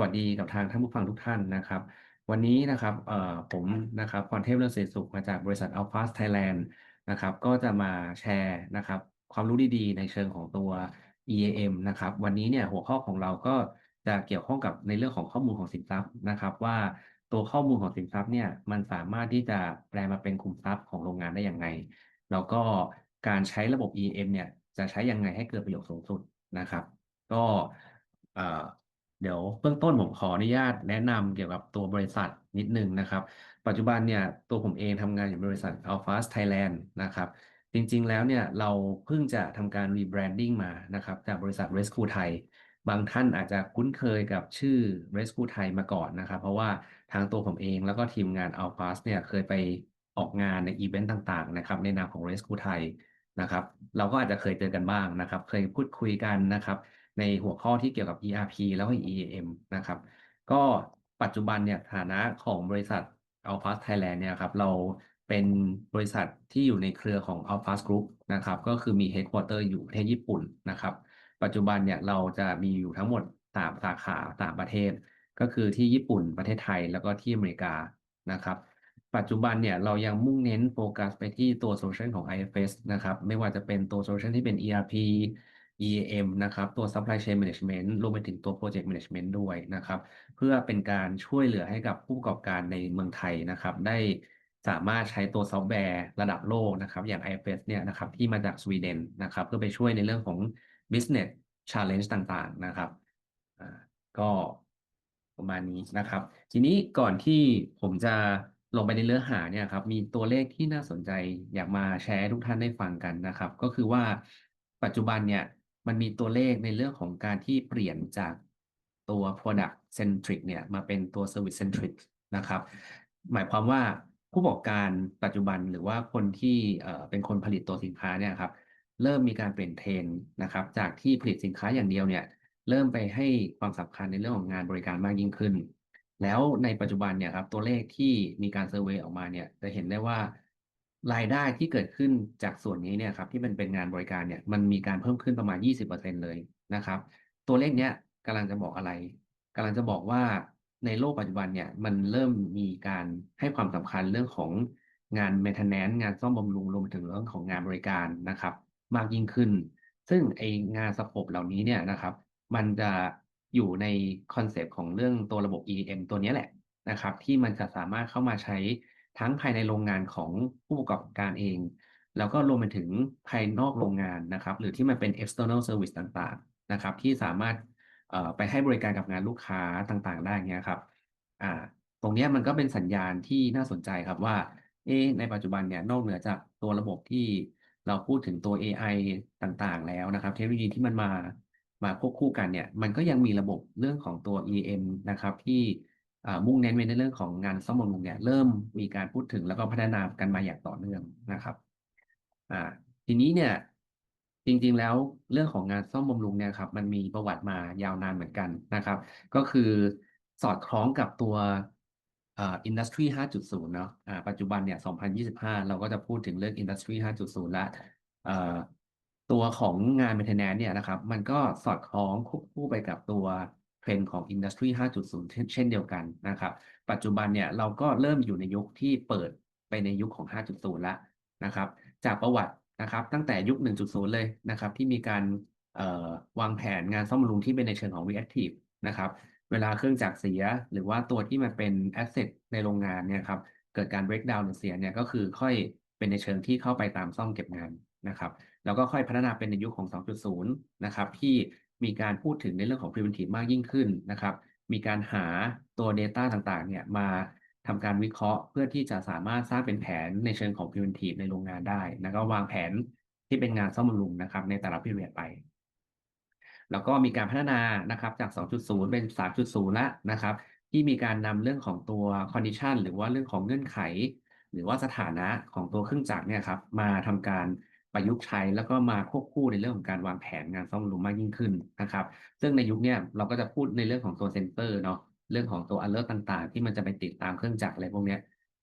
สวัสดีกับทางท่านผู้ฟังทุกท่านนะครับ วันนี้นะครับผมนะครับพรเทพเรืองศรีสุขมาจากบริษัท Alpha Thailand นะครับ ก็จะมาแชร์นะครับ ความรู้ดีๆ ในเชิงของตัว EAM นะครับ วันนี้เนี่ยหัวข้อของเราก็จะเกี่ยวข้องกับในเรื่องของข้อมูลของสินทรัพย์นะครับ ว่าตัวข้อมูลของสินทรัพย์เนี่ยมันสามารถที่จะแปลมาเป็นคุมทรัพย์ของโรงงานได้อย่างไง แล้วก็การใช้ระบบ EAM เนี่ยจะใช้ยังไงให้เกิดประโยชน์สูงสุดนะครับ ก็ เดี๋ยวเบื้องต้นผมขออนุญาตแนะนำเกี่ยวกับตัวบริษัทนิดนึงนะครับ ปัจจุบันเนี่ยตัวผมเองทำงานอยู่บริษัท Alphas Thailand นะครับ จริงๆแล้วเนี่ยเราเพิ่งจะทำการ rebranding มานะครับจากบริษัท Rescue Thai บางท่านอาจจะคุ้นเคยกับชื่อ Rescue Thai มาก่อนนะครับ เพราะว่าทางตัวผมเองแล้วก็ทีมงาน Alphas เนี่ยเคยไปออกงานในอีเวนต์ต่างๆนะครับในนามของ Rescue Thai นะครับ เราก็อาจจะเคยเจอกันบ้างนะครับ เคยพูดคุยกันนะครับ ในหัวข้อที่เกี่ยวกับ ERP แล้วก็ EAM นะครับ ก็ปัจจุบันเนี่ยฐานะของบริษัท Alphas Thailand เนี่ยครับเราเป็นบริษัทที่อยู่ในเครือของ Alphas Group นะครับก็คือมี Headquarter อยู่ประเทศญี่ปุ่นนะครับ ปัจจุบันเนี่ยเราจะมีอยู่ทั้งหมด3สาขา3ประเทศ ก็คือที่ญี่ปุ่นประเทศไทยแล้วก็ที่อเมริกานะครับ ปัจจุบันเนี่ยเรายังมุ่งเน้นโฟกัสไปที่ตัวโซลูชันของ IFS นะครับไม่ว่าจะเป็นตัวโซลูชันที่เป็น ERP EAM นะครับตัว Supply Chain Management รวมไปถึงตัว Project Management ด้วยนะครับ เพื่อเป็นการช่วยเหลือให้กับผู้ประกอบการในเมืองไทยนะครับ ได้สามารถใช้ตัวซอฟต์แวร์ระดับโลกนะครับ อย่าง IFS เนี่ยนะครับที่มาจากสวีเดนนะครับ เพื่อไปช่วยในเรื่องของ Business Challenge ต่างๆนะครับก็ประมาณนี้นะครับ ทีนี้ก่อนที่ผมจะลงไปในเนื้อหาเนี่ยครับ มีตัวเลขที่น่าสนใจอยากมาแชร์ทุกท่านได้ฟังกันนะครับ ก็คือว่าปัจจุบันเนี่ย มันมีตัวเลขในเรื่องของการที่เปลี่ยนจากตัว product centric เนี่ยมาเป็นตัว service centric นะครับ หมายความว่าผู้ประกอบการปัจจุบันหรือว่าคนที่เป็นคนผลิตตัวสินค้าเนี่ยครับเริ่มมีการเปลี่ยนเทรน์นะครับ จากที่ผลิตสินค้าอย่างเดียวเนี่ยเริ่มไปให้ความสำคัญในเรื่องของงานบริการมากยิ่งขึ้น แล้วในปัจจุบันเนี่ยครับตัวเลขที่มีการเซอร์เวยออกมาเนี่ยจะเห็นได้ว่า รายได้ที่เกิดขึ้นจากส่วนนี้เนี่ยครับที่มันเป็นงานบริการเนี่ยมันมีการเพิ่มขึ้นประมาณ 20%เลยนะครับ ตัวเลขเนี้ยกำลังจะบอกอะไรกำลังจะบอกว่าในโลกปัจจุบันเนี่ยมันเริ่มมีการให้ความสำคัญเรื่องของงาน maintenance งานซ่อมบำรุงรวมถึงเรื่องของงานบริการนะครับ มากยิ่งขึ้น ซึ่งไองานสโคปเหล่านี้เนี่ยนะครับ มันจะอยู่ในคอนเซปต์ของเรื่องตัวระบบ EM ตัวนี้แหละนะครับ ที่มันจะสามารถเข้ามาใช้ ทั้งภายในโรงงานของผู้ประกอบการเอง แล้วก็รวมไปถึงภายนอกโรงงานนะครับ หรือที่มันเป็น external service ต่างๆนะครับ ที่สามารถเอ่อไปให้บริการกับงานลูกค้าต่างๆ ได้เงี้ยครับอ่าตรงเนี้ยมันก็เป็นสัญญาณที่น่าสนใจครับว่าเอ๊ะในปัจจุบันเนี่ยนอกเหนือจากตัวระบบที่เราพูดถึงตัว AI ต่างๆ แล้วนะครับ เทคโนโลยีที่มันมามาควบคู่กันเนี่ย มันก็ยังมีระบบเรื่องของตัว EM นะครับ ที่ มุ่งเน้นไปในเรื่องของงานซ่อมบำรุงเนี่ยเริ่มมีการพูดถึงแล้วก็พัฒนากันมาอย่างต่อเนื่องนะครับอ่าทีนี้เนี่ยจริงๆแล้วเรื่องของงานซ่อมบำรุงเนี่ยครับมันมีประวัติมายาวนานเหมือนกันนะครับ ก็คือสอดคล้องกับตัวอ่า industry 5.0 เนาะอ่าปัจจุบันเนี่ย 2025 เราก็จะพูดถึงเรื่อง industry 5.0แล้วอ่าตัวของงาน maintenance เนี่ยนะครับ มันก็สอดคล้องควบคู่ไปกับตัว รนด์ของ Industry 5.0 เช่นเดียวกันนะครับ ปัจจุบันเนี่ยเราก็เริ่มอยู่ในยุคที่เปิดไปในยุคของ 5.0 แล้วนะครับ จากประวัตินะครับตั้งแต่ยุค 1.0 เลยนะครับ ที่มีการวางแผนงานซ่อมบำรุงที่เป็นในเชิงของ reactive นะครับ เวลาเครื่องจักรเสียหรือว่าตัวที่มันเป็น asset ในโรงงานเนี่ยครับเกิดการ breakdown หรือเสียเนี่ยก็คือค่อยเป็นในเชิงที่เข้าไปตามซ่อมเก็บงานนะครับ แล้วก็ค่อยพัฒนาเป็นในยุคของ 2.0 นะครับ ที่ มีการพูดถึงในเรื่องของ preventive มากยิ่งขึ้นนะครับ มีการหาตัว data ต่างๆ เนี่ยมาทำการวิเคราะห์เพื่อที่จะสามารถสร้างเป็นแผนในเชิงของ preventive ในโรงงานได้แล้วก็วางแผนที่เป็นงานซ่อมบำรุงนะครับ ในแต่ละ period ไป แล้วก็มีการพัฒนานะครับจาก 2.0 เป็น 3.0 แล้วนะครับ ที่มีการนำเรื่องของตัว condition หรือว่าเรื่องของเงื่อนไข หรือว่าสถานะของตัวเครื่องจักรเนี่ยครับมาทำการ ประยุกต์ใช้แล้วก็มาควบคู่ในเรื่องของการวางแผนงานซ่อมบำรุงมากยิ่งขึ้นนะครับ ซึ่งในยุคนี้เราก็จะพูดในเรื่องของตัวเซนเซอร์เนาะเรื่องของตัว alert ต่างๆ ที่มันจะไปติดตามเครื่องจักรอะไรพวกนี้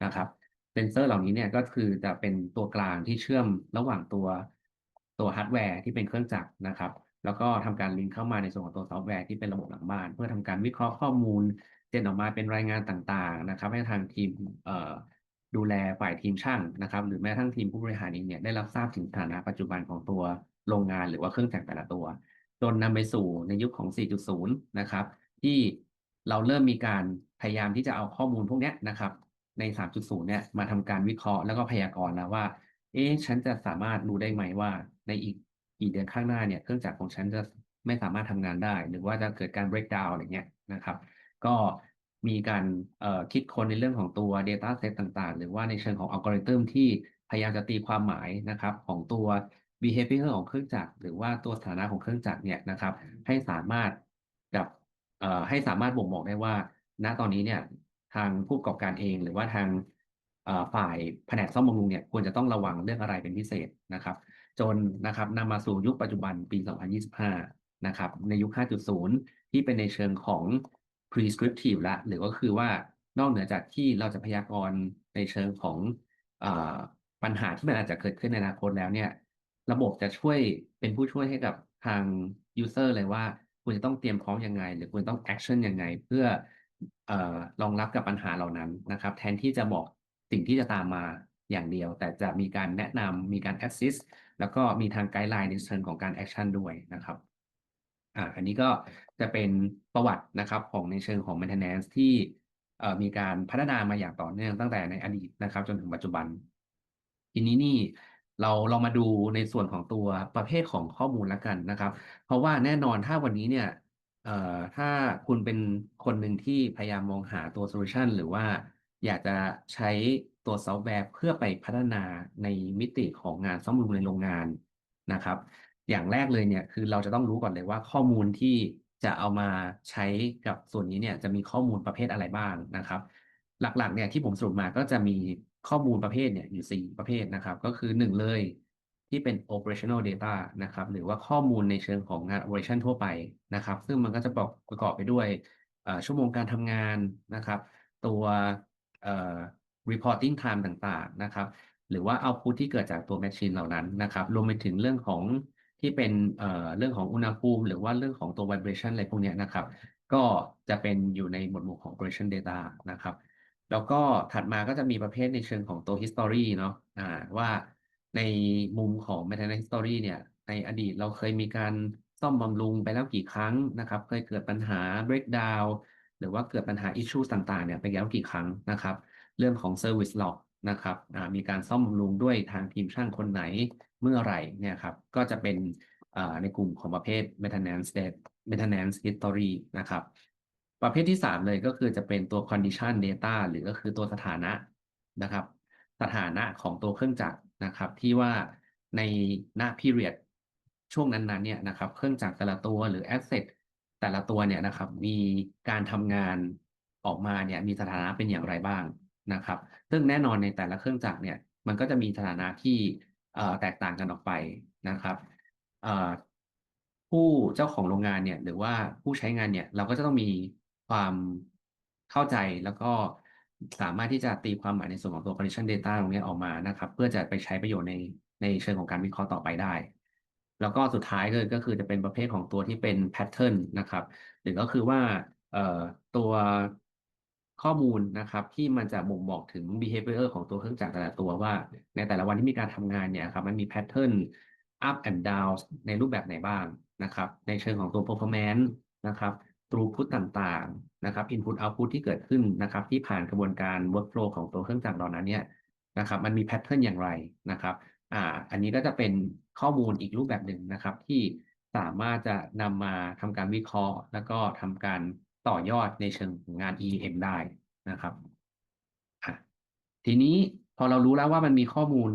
นะครับเซนเซอร์เหล่านี้เนี่ยก็คือจะเป็นตัวกลางที่เชื่อมระหว่างตัวตัวฮาร์ดแวร์ที่เป็นเครื่องจักรนะครับ แล้วก็ทำการลิงก์เข้ามาในส่วนของตัวซอฟต์แวร์ที่เป็นระบบหลังบ้าน เพื่อทำการวิเคราะห์ข้อมูลเจนออกมาเป็นรายงานต่างๆนะครับ ให้ทางทีมเอ่อ ดูแลฝ่ายทีมช่างนะครับ หรือแม้กระทั่งทีมผู้บริหารเองเนี่ยได้รับทราบถึงสถานะปัจจุบันของตัวโรงงานหรือว่าเครื่องจักรแต่ละตัว จนนำไปสู่ในยุคของ 4.0 นะครับ ที่เราเริ่มมีการพยายามที่จะเอาข้อมูลพวกนี้นะครับ ใน 3.0 เนี่ยมาทำการวิเคราะห์แล้วก็พยากรณ์แล้วว่า เอ๊ะฉันจะสามารถรู้ได้ไหมว่า ในอีกกี่เดือนข้างหน้าเนี่ยเครื่องจักรของฉันจะไม่สามารถทำงานได้ หรือว่าจะเกิดการ breakdown อะไรเงี้ยนะครับ ก็ มีการคิดค้นในเรื่องของตัว data set ต่างๆ หรือว่าในเชิงของอัลกอริทึมที่พยายามจะตีความหมายนะครับของตัว behavior ของเครื่องจักรหรือว่าตัวสถานะของเครื่องจักรเนี่ยนะครับ ให้สามารถกับให้สามารถบ่งบอกได้ว่า ณตอนนี้เนี่ยทางผู้ประกอบการเอง หรือว่าทางฝ่ายแผนกซ่อมบำรุงเนี่ยควรจะต้องระวังเรื่องอะไรเป็นพิเศษนะครับ จนนะครับนำมาสู่ยุคปัจจุบันปี 2025 นะครับ ในยุค 5.0 ที่เป็นในเชิงของ prescriptive ละหรือก็คือว่านอกเหนือจากที่เราจะพยากรณ์ในเชิงของอปัญหาที่มันอาจจะเกิดขึ้นในอนาคตแล้วเนี่ย ระบบจะช่วยเป็นผู้ช่วยให้กับทาง user เลยว่าคุณจะต้องเตรียมพร้อมยังไง หรือคุณต้อง action ยังไง เพื่ออรองรับกับปัญหาเหล่านั้นนะครับ แทนที่จะบอกสิ่งที่จะตามมาอย่างเดียว แต่จะมีการแนะนำมีการ assist แล้วก็มีทางไกด์ไลน์ในเชิงของการ action ด้วยนะครับ อ่าอันนี้ก็จะเป็นประวัตินะครับของในเชิงของ maintenance ที่มีการพัฒนามาอย่างต่อเนื่องตั้งแต่ในอดีตนะครับ จนถึงปัจจุบัน ทีนี้นี่เราเรามาดูในส่วนของตัวประเภทของข้อมูลแล้วกันนะครับ เพราะว่าแน่นอนถ้าวันนี้เนี่ยเอ่อถ้าคุณเป็นคนหนึ่งที่พยายามมองหาตัวโซลูชันหรือว่าอยากจะใช้ตัวซอฟต์แวร์เพื่อไปพัฒนาในมิติของงานซ่อมบำรุงในโรงงานนะครับ อย่างแรกเลยเนี่ยคือเราจะต้องรู้ก่อนเลยว่าข้อมูลที่จะเอามาใช้กับส่วนนี้เนี่ยจะมีข้อมูลประเภทอะไรบ้างนะครับ หลักๆเนี่ยที่ผมสรุปมาก็จะมีข้อมูลประเภทเนี่ยอยู่ 4 ประเภทนะครับ ก็คือ 1 เลยที่เป็น operational data นะครับหรือว่าข้อมูลในเชิงของงาน operation ทั่วไปนะครับ ซึ่งมันก็จะประกอบไปด้วยชั่วโมงการทำงานนะครับ ตัว reporting time ต่างๆนะครับ หรือว่า output ที่เกิดจากตัว machine เหล่านั้นนะครับ รวมไปถึงเรื่องของ ที่เป็นเอ่อเรื่องของอุณหภูมิ หรือว่าเรื่องของตัว vibration อะไรพวกนี้นะครับ ก็จะเป็นอยู่ในหมวดหมู่ของ operation data นะครับ แล้วก็ถัดมาก็จะมีประเภทในเชิงของตัว history เนาะอ่าว่าในมุมของ maintenance history เนี่ย ในอดีตเราเคยมีการซ่อมบำรุงไปแล้วกี่ครั้งนะครับ เคยเกิดปัญหา breakdown หรือว่าเกิดปัญหา issue ต่างๆเนี่ยไปแล้วกี่ครั้งนะครับ เรื่องของ service log นะครับมีการซ่อมบำรุงด้วยทางทีมช่างคนไหน เมื่อไหร่เนี่ยครับก็จะเป็นในกลุ่มของประเภท maintenance data maintenance history นะครับ ประเภทที่ 3 เลยก็คือจะเป็นตัว condition data หรือก็คือตัวสถานะนะครับ สถานะของตัวเครื่องจักรนะครับ ที่ว่าในณ period ช่วงนั้นๆเนี่ยนะครับ เครื่องจักรแต่ละตัวหรือ asset แต่ละตัวเนี่ยนะครับ มีการทำงานออกมาเนี่ยมีสถานะเป็นอย่างไรบ้างนะครับ ซึ่งแน่นอนในแต่ละเครื่องจักรเนี่ยมันก็จะมีสถานะที่ แตกต่างกันออกไปนะครับผู้เจ้าของโรงงานเนี่ยหรือว่าผู้ใช้งานเนี่ยเราก็จะต้องมีความเข้าใจแล้วก็สามารถที่จะตีความหมายในส่วนของตัว condition data ตรงนี้ออกมานะครับ เพื่อจะไปใช้ประโยชน์ในในเชิงของการวิเคราะห์ต่อไปได้ แล้วก็สุดท้ายเลยก็คือจะเป็นประเภทของตัวที่เป็น pattern นะครับ หรือก็คือว่าตัว ข้อมูลนะครับที่มันจะบ่งบอกถึง behavior ของตัวเครื่องจักรแต่ละตัวว่า ในแต่ละวันที่มีการทำงานเนี่ยครับมันมี pattern up and down ในรูปแบบไหนบ้างนะครับ ในเชิงของตัว performance นะครับ throughput ต่างๆนะครับ input output ที่เกิดขึ้นนะครับ ที่ผ่านกระบวนการ workflow ของตัวเครื่องจักรเหล่านั้นเนี่ยนะครับ มันมี pattern อย่างไรนะครับอ่าอันนี้ก็จะเป็นข้อมูลอีกรูปแบบหนึ่งนะครับ ที่สามารถจะนำมาทำการวิเคราะห์ แล้วก็ทำการ ต่อยอดในเชิงงาน EM ได้นะครับทีนี้พอเรารู้แล้วว่ามันมีข้อมูล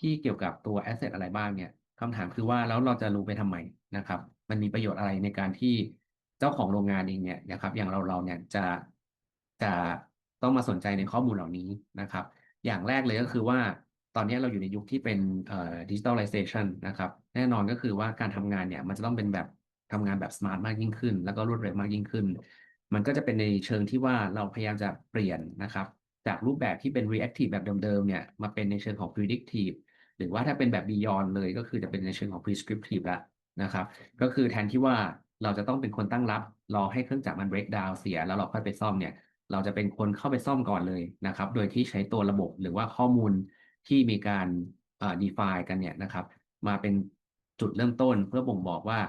ที่เกี่ยวกับตัว asset อะไรบ้างเนี่ยคำถามคือว่าแล้วเราจะรู้ไปทำไมนะครับ มันมีประโยชน์อะไรในการที่เจ้าของโรงงานเองเนี่ยนะครับ อย่างเราเราเนี่ยจะจะต้องมาสนใจในข้อมูลเหล่านี้นะครับ อย่างแรกเลยก็คือว่าตอนนี้เราอยู่ในยุคที่เป็นเอ่อ digitalization นะครับ แน่นอนก็คือว่าการทำงานเนี่ยมันจะต้องเป็นแบบทำงานแบบ smart มากยิ่งขึ้น แล้วก็รวดเร็วมากยิ่งขึ้น มันก็จะเป็นในเชิงที่ว่าเราพยายามจะเปลี่ยนนะครับ จากรูปแบบที่เป็น reactive แบบเดิมๆเนี่ยมาเป็นในเชิงของ predictive หรือว่าถ้าเป็นแบบ beyond เลยก็คือจะเป็นในเชิงของ prescriptive ละนะครับ ก็คือแทนที่ว่าเราจะต้องเป็นคนตั้งรับ รอให้เครื่องจักรมัน break down เสีย แล้วเราค่อยไปซ่อมเนี่ย เราจะเป็นคนเข้าไปซ่อมก่อนเลยนะครับ โดยที่ใช้ตัวระบบหรือว่าข้อมูลที่มีการ define กันเนี่ยนะครับ มาเป็นจุดเริ่มต้นเพื่อบ่งบอกว่า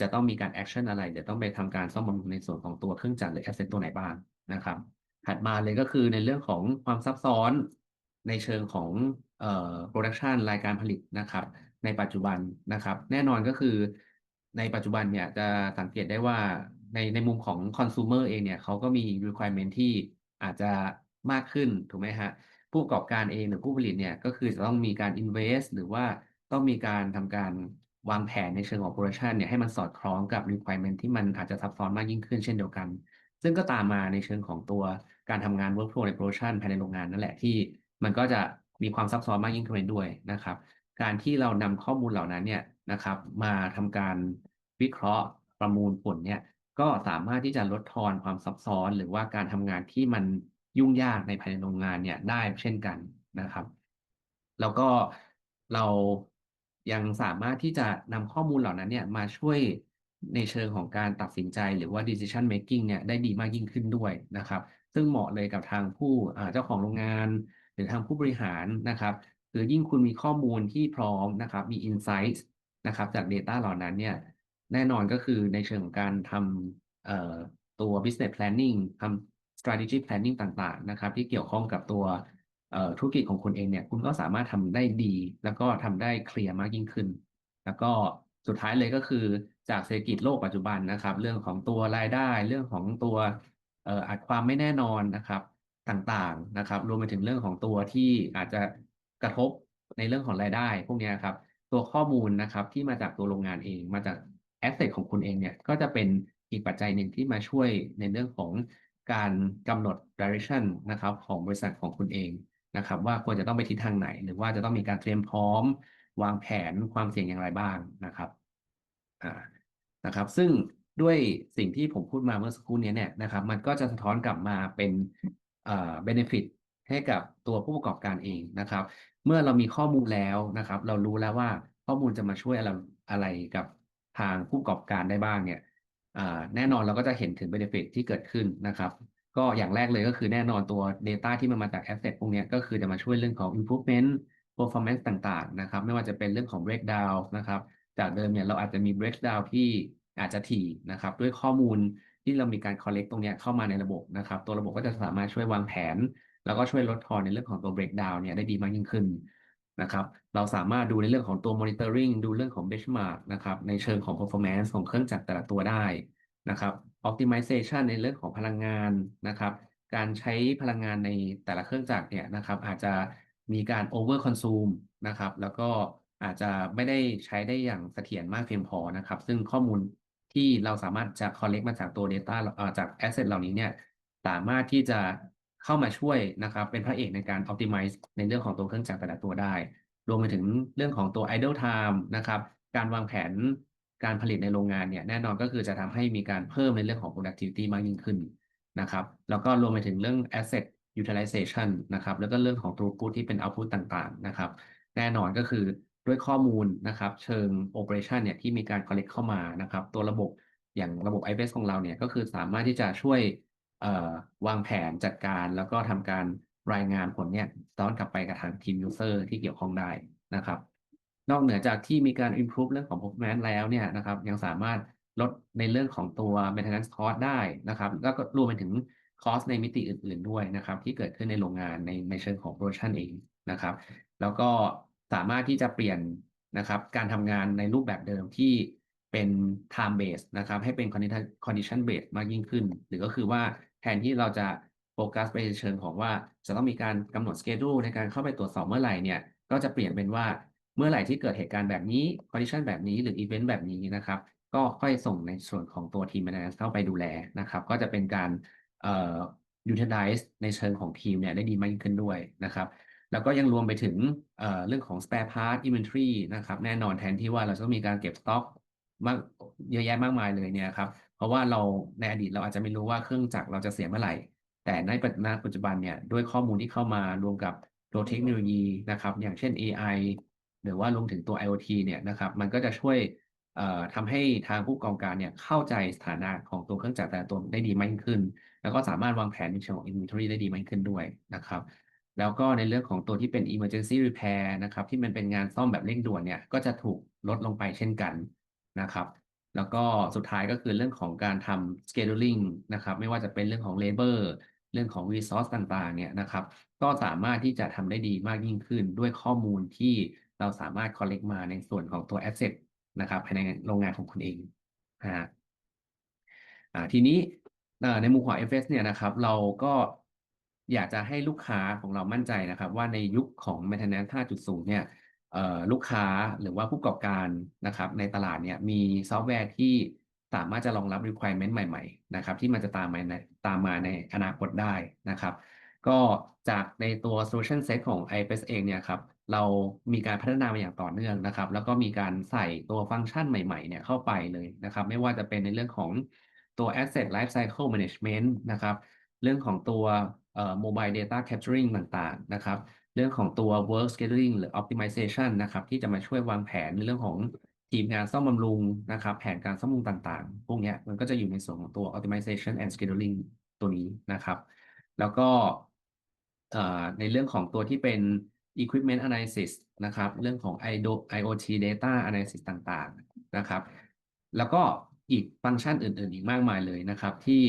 จะต้องมีการ action อะไรเดี๋ยวต้องไปทำการซ่อมบำรุงในส่วนของตัวเครื่องจักรหรือ asset ตัวไหนบ้างนะครับ ถัดมาเลยก็คือในเรื่องของความซับซ้อนในเชิงของเอ่อ production รายการผลิตนะครับ ในปัจจุบันนะครับ แน่นอนก็คือในปัจจุบันเนี่ยจะสังเกตได้ว่าในในมุมของ consumer เองเนี่ยเขาก็มี requirement ที่อาจจะมากขึ้นถูกไหมฮะผู้ประกอบการเองหรือผู้ผลิตเนี่ยก็คือจะต้องมีการ invest หรือว่าต้องมีการทำการ วางแผนในเชิงของ production เนี่ยให้มันสอดคล้องกับ requirement ที่มันอาจจะซับซ้อนมากยิ่งขึ้นเช่นเดียวกัน ซึ่งก็ตามมาในเชิงของตัวการทำงาน workflow ใน production ภายในโรงงานนั่นแหละที่ มันก็จะมีความซับซ้อนมากยิ่งขึ้นด้วยนะครับ การที่เรานำข้อมูลเหล่านั้นเนี่ยนะครับ มาทำการวิเคราะห์ประมูลผลเนี่ยก็สามารถที่จะลดทอนความซับซ้อน หรือว่าการทำงานที่มันยุ่งยากในภายในโรงงานเนี่ยได้เช่นกันนะครับ แล้วก็เรา ยังสามารถที่จะนำข้อมูลเหล่านั้นเนี่ยมาช่วยในเชิงของการตัดสินใจหรือว่า decision making เนี่ยได้ดีมากยิ่งขึ้นด้วยนะครับ ซึ่งเหมาะเลยกับทางผู้เจ้าของโรงงาน หรือทางผู้บริหารนะครับคือยิ่งคุณมีข้อมูลที่พร้อมนะครับมี insight นะครับจาก Data เหล่านั้นเนี่ยแน่นอนก็คือในเชิงของการทำตัว business planning ทำ strategy planning ต่างๆนะครับ ที่เกี่ยวข้องกับตัว ธุรกิจของคุณเองเนี่ยคุณก็สามารถทำได้ดี แล้วก็ทำได้เคลียร์มากยิ่งขึ้น แล้วก็สุดท้ายเลยก็คือจากเศรษฐกิจโลกปัจจุบันนะครับ เรื่องของตัวรายได้ เรื่องของตัวเอ่ออาจความไม่แน่นอนนะครับต่างๆนะครับ รวมไปถึงเรื่องของตัวที่อาจจะกระทบในเรื่องของรายได้ พวกนี้ครับ ตัวข้อมูลนะครับที่มาจากตัวโรงงานเอง มาจากแอสเซทของคุณเองเนี่ยก็จะเป็นอีกปัจจัยหนึ่งที่มาช่วยในเรื่องของการกำหนด direction นะครับ ของบริษัทของคุณเอง นะครับ ว่าควรจะต้องไปทิศทางไหน หรือว่าจะต้องมีการเตรียมพร้อม วางแผนความเสี่ยงอย่างไรบ้างนะครับอ่านะครับ ซึ่งด้วยสิ่งที่ผมพูดมาเมื่อสักครู่นี้เนี่ยนะครับ มันก็จะสะท้อนกลับมาเป็นเอ่อ benefit ให้กับตัวผู้ประกอบการเองนะครับ เมื่อเรามีข้อมูลแล้วนะครับ เรารู้แล้วว่าข้อมูลจะมาช่วยอะไรอะไรกับทางผู้ประกอบการได้บ้างเนี่ยแน่นอนเราก็จะเห็นถึง benefit ที่เกิดขึ้นนะครับ ก็อย่างแรกเลยก็คือแน่นอนตัว Data ที่มันมาจาก Asset พวกนี้ก็คือจะมาช่วยเรื่องของ improvement performance ต่างๆนะครับไม่ว่าจะเป็นเรื่องของ breakdown นะครับจากเดิมเนี่ยเราอาจจะมี breakdown ที่อาจจะถี่นะครับด้วยข้อมูลที่เรามีการ collect ตรงนี้เข้ามาในระบบนะครับตัวระบบก็จะสามารถช่วยวางแผน แล้วก็ช่วยลดทอนในเรื่องของตัว breakdown เนี่ยได้ดีมากยิ่งขึ้นนะครับเราสามารถดูในเรื่องของตัว monitoring ดูเรื่องของ benchmark นะครับในเชิงของ performance ของเครื่องจักรแต่ละตัวได้ นะครับ optimization ในเรื่องของพลังงานนะครับ การใช้พลังงานในแต่ละเครื่องจักรเนี่ยนะครับ อาจจะมีการ over consume นะครับ แล้วก็อาจจะไม่ได้ใช้ได้อย่างเสถียรมากเพียงพอนะครับ ซึ่งข้อมูลที่เราสามารถจะ collect มาจากตัว data จาก asset เหล่านี้เนี่ยสามารถที่จะเข้ามาช่วยนะครับ เป็นพระเอกในการ optimize ในเรื่องของตัวเครื่องจักรแต่ละตัวได้ รวมไปถึงเรื่องของตัว idle time นะครับ การวางแผน การผลิตในโรงงานเนี่ยแน่นอนก็คือจะทำให้มีการเพิ่มในเรื่องของ productivity มากยิ่งขึ้นนะครับแล้วก็รวมไปถึงเรื่อง asset utilization นะครับแล้วก็เรื่องของ throughput ที่เป็น output ต่างๆนะครับ แน่นอนก็คือด้วยข้อมูลนะครับเชิง operation เนี่ยที่มีการ collect เข้ามานะครับตัวระบบอย่างระบบ IBS ของเราเนี่ยก็คือสามารถที่จะช่วยวางแผนจัดการแล้วก็ทำการรายงานผลเนี่ยซ้อนกลับไปกับทางทีม user ที่เกี่ยวข้องได้นะครับ นอกเหนือจากที่มีการ improve เรื่องของ performance แล้วเนี่ยนะครับ ยังสามารถลดในเรื่องของตัว maintenance cost ได้นะครับ แล้วก็รวมไปถึง cost ในมิติอื่น ๆ ด้วยนะครับ ที่เกิดขึ้นในโรงงานในในเชิงของ production เองนะครับ แล้วก็สามารถที่จะเปลี่ยนนะครับ การทำงานในรูปแบบเดิมที่เป็น time based นะครับ ให้เป็น condition condition based มากยิ่งขึ้น หรือก็คือว่าแทนที่เราจะโฟกัสไปเชิงของว่าจะต้องมีการกำหนด schedule ในการเข้าไปตรวจสอบเมื่อไหร่เนี่ย ก็จะเปลี่ยนเป็นว่า เมื่อไหร่ที่เกิดเหตุการณ์แบบนี้ condition แบบนี้หรือ event แบบนี้นะครับ ก็ค่อยส่งในส่วนของตัวทีม management เข้าไปดูแลนะครับ ก็จะเป็นการเอ่อ utilize ในเชิงของทีมเนี่ยได้ดีมากยิ่งขึ้นด้วยนะครับ แล้วก็ยังรวมไปถึงเอ่อเรื่องของ spare part inventory นะครับ แน่นอนแทนที่ว่าเราจะต้องมีการเก็บสต็อกมากเยอะแยะมากมายเลยเนี่ยครับ เพราะว่าเราในอดีตเราอาจจะไม่รู้ว่าเครื่องจักรเราจะเสียเมื่อไหร่ แต่ในปัจจุบันเนี่ยด้วยข้อมูลที่เข้ามารวมกับตัวเทคโนโลยีนะครับ อย่างเช่น AI หรือว่ารวมถึงตัว IoT เนี่ยนะครับมันก็จะช่วยเอ่อทำให้ทางผู้ประกอบการเนี่ยเข้าใจสถานะของตัวเครื่องจักรแต่ละตัวได้ดีมากยิ่งขึ้น แล้วก็สามารถวางแผนในเชิงของ inventory ได้ดีมากยิ่งขึ้นด้วยนะครับแล้วก็ในเรื่องของตัวที่เป็น emergency repair นะครับที่มันเป็นงานซ่อมแบบเร่งด่วนเนี่ยก็จะถูกลดลงไปเช่นกันนะครับ แล้วก็สุดท้ายก็คือเรื่องของการทำ scheduling นะครับไม่ว่าจะเป็นเรื่องของ labor เรื่องของ resource ต่างๆเนี่ยนะครับ ก็สามารถที่จะทำได้ดีมากยิ่งขึ้นด้วยข้อมูลที่ เราสามารถ collect มาในส่วนของตัว asset นะครับภายในโรงงานของคุณเองนะฮะทีนี้ในมุมของ FS เนี่ยนะครับ เราก็อยากจะให้ลูกค้าของเรามั่นใจนะครับ ว่าในยุคของ maintenance 5.0 เนี่ยลูกค้าหรือว่าผู้ประกอบการนะครับ ในตลาดเนี่ยมีซอฟต์แวร์ที่สามารถจะรองรับ requirement ใหม่ๆนะครับ ที่มันจะตามมาในตามมาในอนาคตได้นะครับ ก็จากในตัว solution set ของ IFS เองเนี่ยครับ เรามีการพัฒนามาอย่างต่อเนื่องนะครับ แล้วก็มีการใส่ตัวฟังก์ชันใหม่ๆเนี่ยเข้าไปเลยนะครับ ไม่ว่าจะเป็นในเรื่องของตัว asset life cycle management นะครับ เรื่องของตัวเอ่อ mobile data capturing ต่างๆนะครับ เรื่องของตัว work scheduling หรือ optimization นะครับที่จะมาช่วยวางแผนในเรื่องของทีมงานซ่อมบำรุงนะครับแผนการซ่อมบำรุงต่างๆ พวกนี้มันก็จะอยู่ในส่วนของตัว optimization and scheduling ตัวนี้นะครับ แล้วก็ในเรื่องของตัวที่เป็น equipment analysis นะครับ เรื่องของ IoT data analysis ต่างๆนะครับ แล้วก็อีกฟังก์ชันอื่น ๆ อีกมากมายเลยนะครับ ที่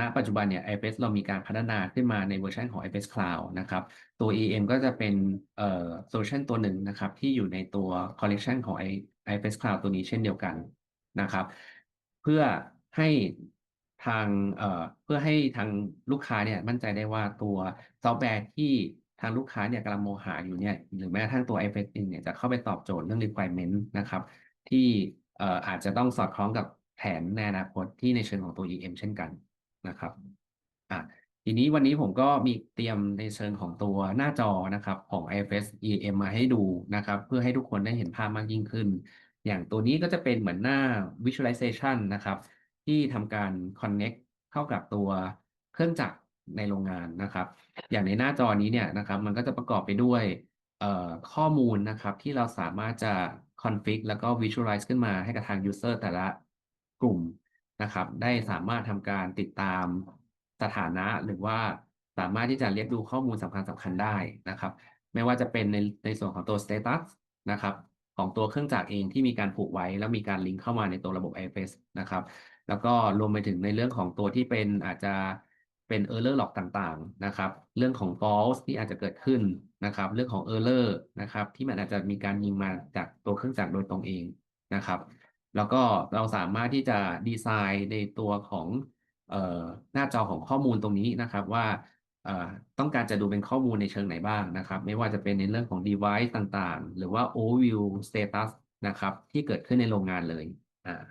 ณปัจจุบันเนี่ย IFS เรามีการพัฒนาขึ้นมาในเวอร์ชันของ IFS Cloud นะครับ ตัว EM ก็จะเป็นเอ่อโซลูชันตัวหนึ่งนะครับ ที่อยู่ในตัว collection ของ IFS Cloud ตัวนี้เช่นเดียวกันนะครับ เพื่อให้ทางเอ่อเพื่อให้ทางลูกค้าเนี่ยมั่นใจได้ว่าตัวซอฟต์แวร์ที่ ทางลูกค้าเนี่ยกำลังมองหาอยู่เนี่ยหรือแม้กระทั่งตัว IFS เองเนี่ยจะเข้าไปตอบโจทย์เรื่อง requirement นะครับ ที่เอ่ออาจจะต้องสอดคล้องกับแผนในอนาคตที่ในเชิงของตัว EM เช่นกันนะครับอะทีนี้วันนี้ผมก็มีเตรียมในเชิงของตัวหน้าจอนะครับของ IFS EM มาให้ดูนะครับ เพื่อให้ทุกคนได้เห็นภาพมากยิ่งขึ้น อย่างตัวนี้ก็จะเป็นเหมือนหน้า visualization นะครับ ที่ทำการ connect เข้ากับตัวเครื่องจักร ในโรงงานนะครับ อย่างในหน้าจอนี้เนี่ยนะครับ มันก็จะประกอบไปด้วยข้อมูลนะครับที่เราสามารถจะ config แล้วก็ visualize ขึ้นมาให้กับทาง user แต่ละกลุ่มนะครับ ได้สามารถทำการติดตามสถานะหรือว่าสามารถที่จะเรียกดูข้อมูลสำคัญสำคัญได้นะครับ ไม่ว่าจะเป็นในในส่วนของตัว status นะครับของตัวเครื่องจักรเองที่มีการผูกไว้ แล้วมีการลิงก์เข้ามาในตัวระบบ IFS นะครับ แล้วก็รวมไปถึงในเรื่องของตัวที่เป็นอาจจะ เป็น error log ต่างๆนะครับ เรื่องของ false ที่อาจจะเกิดขึ้นนะครับ เรื่องของ error นะครับ ที่มันอาจจะมีการยิงมาจากตัวเครื่องจักรโดยตรงเองนะครับ แล้วก็เราสามารถที่จะดีไซน์ในตัวของออหน้าจอของข้อมูลตรงนี้นะครับว่าต้องการจะดูเป็นข้อมูลในเชิงไหนบ้างนะครับ ไม่ว่าจะเป็นในเรื่องของ device ต่างๆ หรือว่า overview status นะครับ ที่เกิดขึ้นในโรงงานเลยอ่า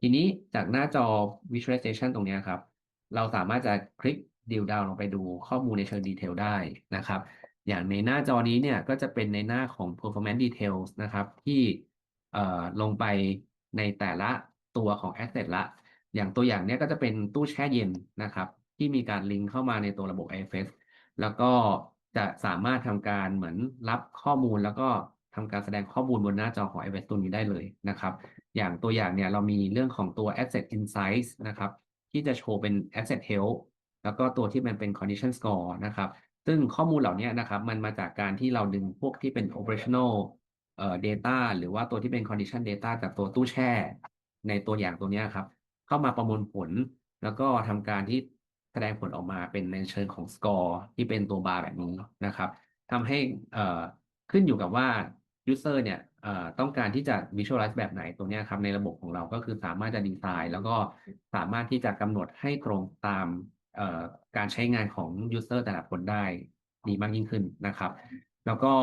ทีนี้จากหน้าจอ visualization ตรงนี้ครับ เราสามารถจะคลิก drill down ลงไปดูข้อมูลในเชิงดีเทลได้นะครับ อย่างในหน้าจอนี้เนี่ยก็จะเป็นในหน้าของ performance details นะครับ ที่เอ่อลงไปในแต่ละตัวของ asset ละ อย่างตัวอย่างเนี้ยก็จะเป็นตู้แช่เย็นนะครับ ที่มีการลิงก์เข้ามาในตัวระบบ IFS แล้วก็จะสามารถทำการเหมือนรับข้อมูลแล้วก็ทำการแสดงข้อมูลบนหน้าจอของ IFS ตัวนี้ได้เลยนะครับ อย่างตัวอย่างเนี่ยเรามีเรื่องของตัว asset insights นะครับ ที่จะโชว์เป็น asset health แล้วก็ตัวที่มันเป็น condition score นะครับ ซึ่งข้อมูลเหล่านี้นะครับ มันมาจากการที่เราดึงพวกที่เป็น operational เอ่อ data หรือว่าตัวที่เป็น condition data จากตัวตู้แช่ ในตัวอย่างตัวเนี้ยครับ เข้ามาประมวลผล แล้วก็ทำการที่แสดงผลออกมาเป็นในเชิงของ score ที่เป็นตัวบาร์แบบนี้นะครับทำให้เอ่อขึ้นอยู่กับว่า user เนี่ย ต้องการที่จะ visualize แบบไหนตัวนี้ครับในระบบของเราก็คือสามารถจะดีไซน์ แล้วก็สามารถที่จะกำหนดให้ตรงตามการใช้งานของ user แต่ละคนได้ดีมากยิ่งขึ้นนะครับ แล้วก็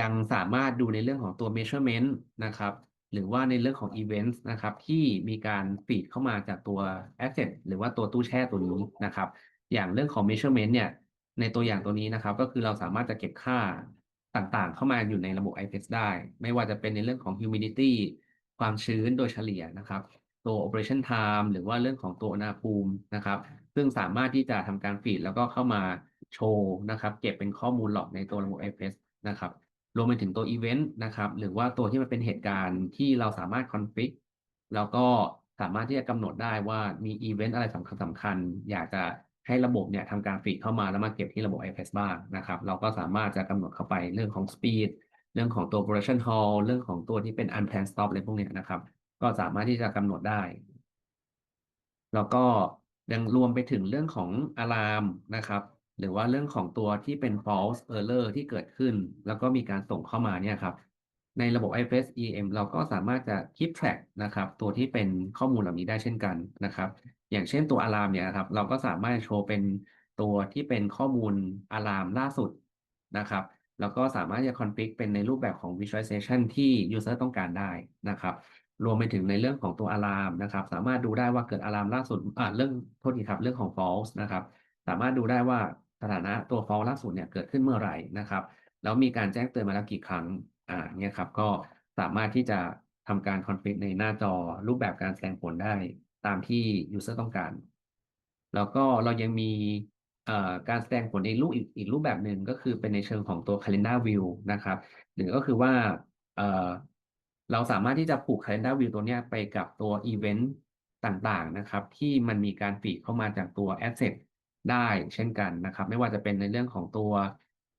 ยังสามารถดูในเรื่องของตัว measurement นะครับ หรือว่าในเรื่องของ events นะครับ ที่มีการฟีดเข้ามาจากตัว asset หรือว่าตัวตู้แช่ตัวนี้นะครับ อย่างเรื่องของ measurement เนี่ยในตัวอย่างตัวนี้นะครับ ก็คือเราสามารถจะเก็บค่า ต่างๆ เข้ามาอยู่ในระบบ IFS ได้ ไม่ว่าจะเป็นในเรื่องของ humidity ความชื้นโดยเฉลี่ยนะครับ ตัว operation time หรือว่าเรื่องของตัวอุณหภูมินะครับ ซึ่งสามารถที่จะทำการฟีดแล้วก็เข้ามาโชว์นะครับ เก็บเป็นข้อมูลหลอกในตัวระบบ IFS นะครับ รวมไปถึงตัวอีเวนต์นะครับ หรือว่าตัวที่มันเป็นเหตุการณ์ที่เราสามารถคอนฟิกแล้วก็สามารถที่จะกำหนดได้ว่ามีอีเวนต์อะไรสำคัญสำคัญอยากจะ ให้ระบบเนี่ยทำการฟีดเข้ามาแล้วมาเก็บที่ระบบ iPass บ้างนะครับ เราก็สามารถจะกำหนดเข้าไปเรื่องของ speed เรื่องของตัว production hall เรื่องของตัวที่เป็น unplanned stop อะไรพวกเนี้ยนะครับ ก็สามารถที่จะกำหนดได้ แล้วก็ยังรวมไปถึงเรื่องของอะลามนะครับ หรือว่าเรื่องของตัวที่เป็น false error ที่เกิดขึ้น แล้วก็มีการส่งเข้ามาเนี่ยครับ ในระบบ IFS EM เราก็สามารถจะ keep track นะครับ ตัวที่เป็นข้อมูลเหล่านี้ได้เช่นกันนะครับ อย่างเช่นตัวอะลามเนี่ยนะครับ เราก็สามารถโชว์เป็นตัวที่เป็นข้อมูลอะลามล่าสุดนะครับ แล้วก็สามารถจะ config เป็นในรูปแบบของ visualization ที่ user ต้องการได้นะครับ รวมไปถึงในเรื่องของตัวอะลามนะครับ สามารถดูได้ว่าเกิดอะลามล่าสุดอ่าเรื่องโทษทีครับเรื่องของ false นะครับ สามารถดูได้ว่าสถานะตัว false ล่าสุดเนี่ยเกิดขึ้นเมื่อไหร่นะครับ แล้วมีการแจ้งเตือนมาแล้วกี่ครั้งอ่าเนี่ยครับก็สามารถที่จะทำการคอนฟิกในหน้าจอรูปแบบการแสดงผลได้ ตามที่ user ต้องการ แล้วก็เรายังมีการแสดงผลในรูปอีกรูปแบบหนึ่งก็คือเป็นในเชิงของตัว calendar view นะครับ หรือก็คือว่าเเราสามารถที่จะผูก calendar view ตัวนี้ไปกับตัว event ต่างๆนะครับ ที่มันมีการฟีดเข้ามาจากตัว asset ได้เช่นกันนะครับ ไม่ว่าจะเป็นในเรื่องของตัว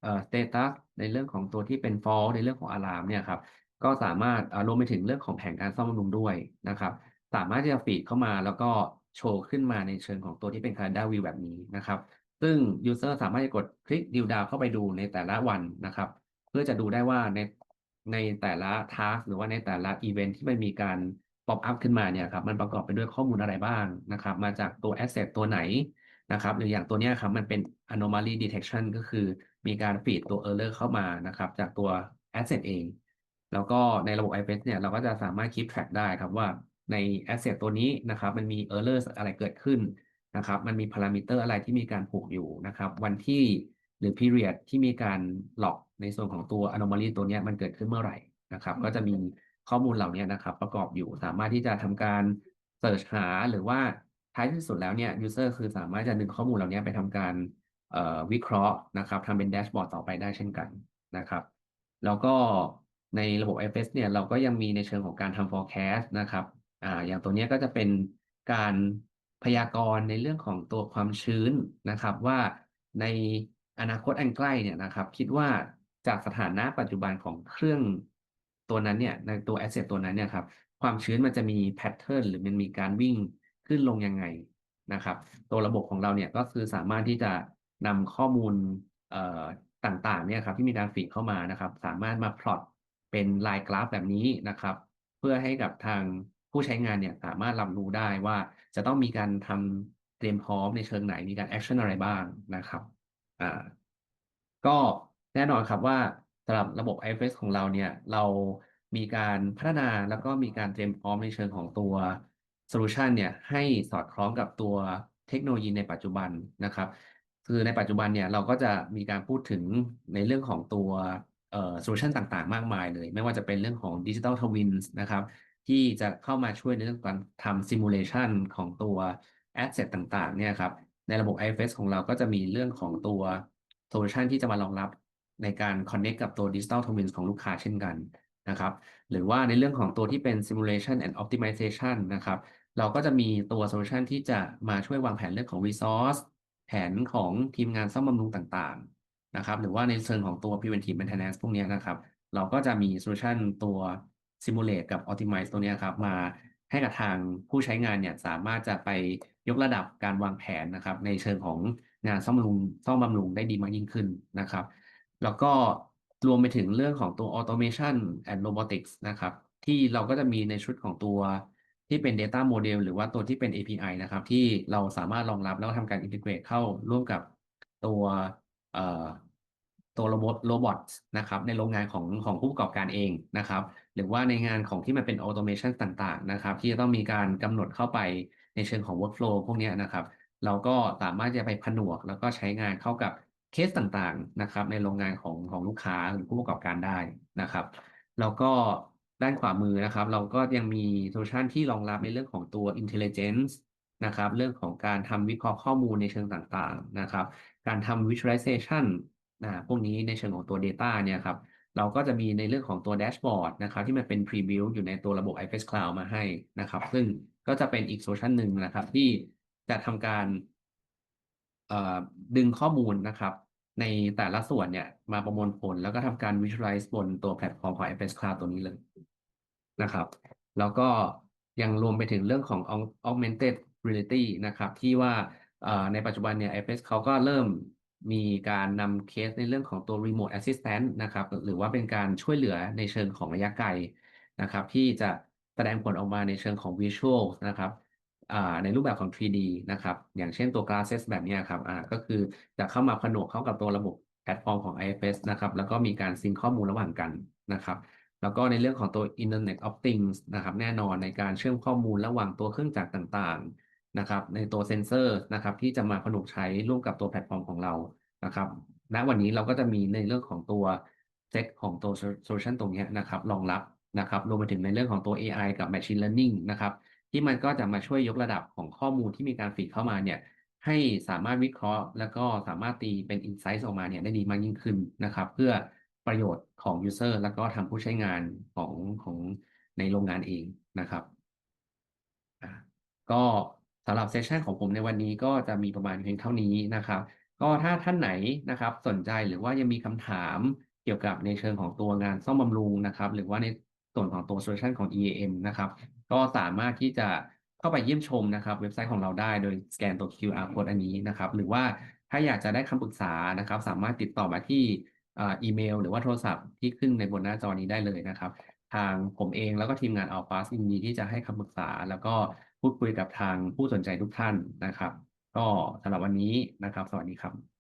เอ่อ status ในเรื่องของตัวที่เป็น false ในเรื่องของ alarm เนี่ยครับ ก็สามารถรวมไปถึงเรื่องของแผนการซ่อมบำรุงด้วยนะครับ สามารถที่จะฟีดเข้ามาแล้วก็โชว์ขึ้นมาในเชิงของตัวที่เป็น calendar view แบบนี้นะครับ ซึ่ง user สามารถจะกดคลิก drill down เข้าไปดูในแต่ละวันนะครับ เพื่อจะดูได้ว่าในในแต่ละ task หรือว่าในแต่ละ event ที่มันมีการ pop up ขึ้นมาเนี่ยครับมันประกอบไปด้วยข้อมูลอะไรบ้างนะครับ มาจากตัว asset ตัวไหนนะครับ หรืออย่างตัวเนี้ยครับมันเป็น anomaly detection ก็คือมีการฟีดตัว error เข้ามานะครับ จากตัว asset เอง แล้วก็ในระบบ IFS เนี่ยเราก็จะสามารถ keep track ได้ครับว่า ใน asset ตัวนี้นะครับ มันมี error อะไรเกิดขึ้นนะครับ มันมี parameter อะไรที่มีการผูกอยู่นะครับ วันที่หรือ period ที่มีการหลอกในส่วนของตัว anomaly ตัวเนี้ยมันเกิดขึ้นเมื่อไหร่นะครับ ก็จะมีข้อมูลเหล่านี้นะครับ ประกอบอยู่สามารถที่จะทำการ search หาหรือว่าท้ายที่สุดแล้วเนี่ย user คือสามารถจะดึงข้อมูลเหล่านี้ไปทำการเอ่อวิเคราะห์นะครับทำเป็นแดชบอร์ดต่อไปได้เช่นกันนะครับ แล้วก็ในระบบ IFS เนี่ยเราก็ยังมีในเชิงของการทำ forecast นะครับ อ่าอย่างตัวนี้ก็จะเป็นการพยากรณ์ในเรื่องของตัวความชื้นนะครับ ว่าในอนาคตอันใกล้เนี่ยนะครับ คิดว่าจากสถานะปัจจุบันของเครื่องตัวนั้นเนี่ยในตัว asset ตัวนั้นเนี่ยครับความชื้นมันจะมีแพทเทิร์นหรือมันมีการวิ่งขึ้นลงยังไงนะครับ ตัวระบบของเราเนี่ยก็คือสามารถที่จะนำข้อมูลต่างๆเนี่ยครับที่มีการฟีดเข้ามานะครับ สามารถมาพลอตเป็นลายกราฟแบบนี้นะครับ เพื่อให้กับทาง ผู้ใช้งานเนี่ยสามารถรับรู้ได้ว่าจะต้องมีการทำเตรียมพร้อมในเชิงไหนมีการแอคชั่นอะไรบ้างนะครับอ่าก็แน่นอนครับว่าสำหรับระบบ IFS ของเราเนี่ย เรามีการพัฒนาแล้วก็มีการเตรียมพร้อมในเชิงของตัวโซลูชันเนี่ยให้สอดคล้องกับตัวเทคโนโลยีในปัจจุบันนะครับ คือในปัจจุบันเนี่ยเราก็จะมีการพูดถึงในเรื่องของตัวโซลูชันต่างๆ มากมายเลย ไม่ว่าจะเป็นเรื่องของดิจิทัลทวินส์นะครับ ที่จะเข้ามาช่วยในเรื่องการทำซิมูเลชันของตัว Asset ต่างๆเนี่ยครับในระบบ IFS ของเราก็จะมีเรื่องของตัวโซลูชันที่จะมารองรับในการ Connect กับตัว Digital Twins ของลูกค้าเช่นกันนะครับหรือว่าในเรื่องของตัวที่เป็น Simulation and Optimization นะครับเราก็จะมีตัวโซลูชันที่จะมาช่วยวางแผนเรื่องของ Resource แผนของทีมงานซ่อมบำรุงต่างๆนะครับหรือว่าในเชิงของตัว preventive maintenance พวกนี้นะครับ เราก็จะมีโซลูชันตัว simulate กับ optimize ตัวนี้ครับมาให้กับทางผู้ใช้งานเนี่ยสามารถจะไปยกระดับการวางแผนนะครับ ในเชิงของงานซ่อมบำรุงซ่อมบำรุงได้ดีมากยิ่งขึ้นนะครับ แล้วก็รวมไปถึงเรื่องของตัว automation and robotics นะครับ ที่เราก็จะมีในชุดของตัวที่เป็น data model หรือว่าตัวที่เป็น API นะครับ ที่เราสามารถรองรับแล้วทำการ integrate เข้าร่วมกับตัว ตัวโรบอทโรบอทนะครับในโรงงานของของผู้ประกอบการเองนะครับ หรือว่าในงานของที่มันเป็น automation ต่างๆนะครับ ที่จะต้องมีการกำหนดเข้าไปในเชิงของ workflow พวกนี้นะครับ เราก็สามารถจะไปผนวก แล้วก็ใช้งานเข้ากับเคสต่างๆนะครับ ในโรงงานของของลูกค้าหรือผู้ประกอบการได้นะครับ แล้วก็ด้านขวามือนะครับ เราก็ยังมีโซลูชันที่รองรับในเรื่องของตัว intelligence นะครับ เรื่องของการทำวิเคราะห์ข้อมูลในเชิงต่างๆนะครับ การทำ visualization นะพวกนี้ในเชิงของตัว Data เนี่ยครับเราก็จะมีในเรื่องของตัวแดชบอร์ดนะครับที่มันเป็น Pre-built อยู่ในตัวระบบ iFace Cloud มาให้นะครับ ซึ่งก็จะเป็นอีกโซลูชันหนึ่งนะครับ ที่จะทำการดึงข้อมูลนะครับ ในแต่ละส่วนเนี่ยมาประมวลผล แล้วก็ทำการ visualize บนตัวแพลตฟอร์มของ iFace Cloud ตัวนี้เลยนะครับ แล้วก็ยังรวมไปถึงเรื่องของ augmented reality นะครับ ที่ว่าในปัจจุบันเนี่ย iFace เขาก็เริ่ม มีการนำเคสในเรื่องของตัว remote assistant นะครับ หรือว่าเป็นการช่วยเหลือในเชิงของระยะไกลนะครับ ที่จะแสดงผลออกมาในเชิงของ visual นะครับในรูปแบบของ 3D นะครับ อย่างเช่นตัว glasses แบบนี้ครับก็คือจะเข้ามาผนวกเข้ากับตัวระบบแพลตฟอร์มของ IFS นะครับ แล้วก็มีการซิงข้อมูลระหว่างกันนะครับ แล้วก็ในเรื่องของตัว Internet of Things นะครับ แน่นอนในการเชื่อมข้อมูลระหว่างตัวเครื่องจักรต่างๆ นะครับ ในตัวเซนเซอร์นะครับ ที่จะมาผนวกใช้ร่วมกับตัวแพลตฟอร์มของเรานะครับณวันนี้เราก็จะมีในเรื่องของตัวเซตของตัวโซลูชันตรงนี้นะครับรองรับนะครับรวมไปถึงในเรื่องของตัว AI กับ Machine Learning นะครับ ที่มันก็จะมาช่วยยกระดับของข้อมูลที่มีการฟีดเข้ามาเนี่ยให้สามารถวิเคราะห์ แล้วก็สามารถตีเป็น Insight ออกมาเนี่ยได้ดีมากยิ่งขึ้นนะครับ เพื่อประโยชน์ของ User แล้วก็ทางผู้ใช้งานของของในโรงงานเองนะครับก็ สำหรับเซสชันของผมในวันนี้ก็จะมีประมาณเพียงเท่านี้นะครับ ก็ถ้าท่านไหนนะครับสนใจหรือว่ายังมีคำถามเกี่ยวกับในเชิงของตัวงานซ่อมบำรุงนะครับ หรือว่าในส่วนของตัวโซลูชันของ EAM นะครับ ก็สามารถที่จะเข้าไปเยี่ยมชมนะครับ เว็บไซต์ของเราได้โดยสแกนตัว QR code อันนี้นะครับ หรือว่าถ้าอยากจะได้คำปรึกษานะครับ สามารถติดต่อมาที่อีเมล หรือว่าโทรศัพท์ที่ขึ้นในบนหน้าจอนี้ได้เลยนะครับ ทางผมเองแล้วก็ทีมงาน Alphas ยินดีที่จะให้คำปรึกษาแล้วก็ พูดคุยกับทางผู้สนใจทุกท่านนะครับ ก็สำหรับวันนี้นะครับ สวัสดีครับ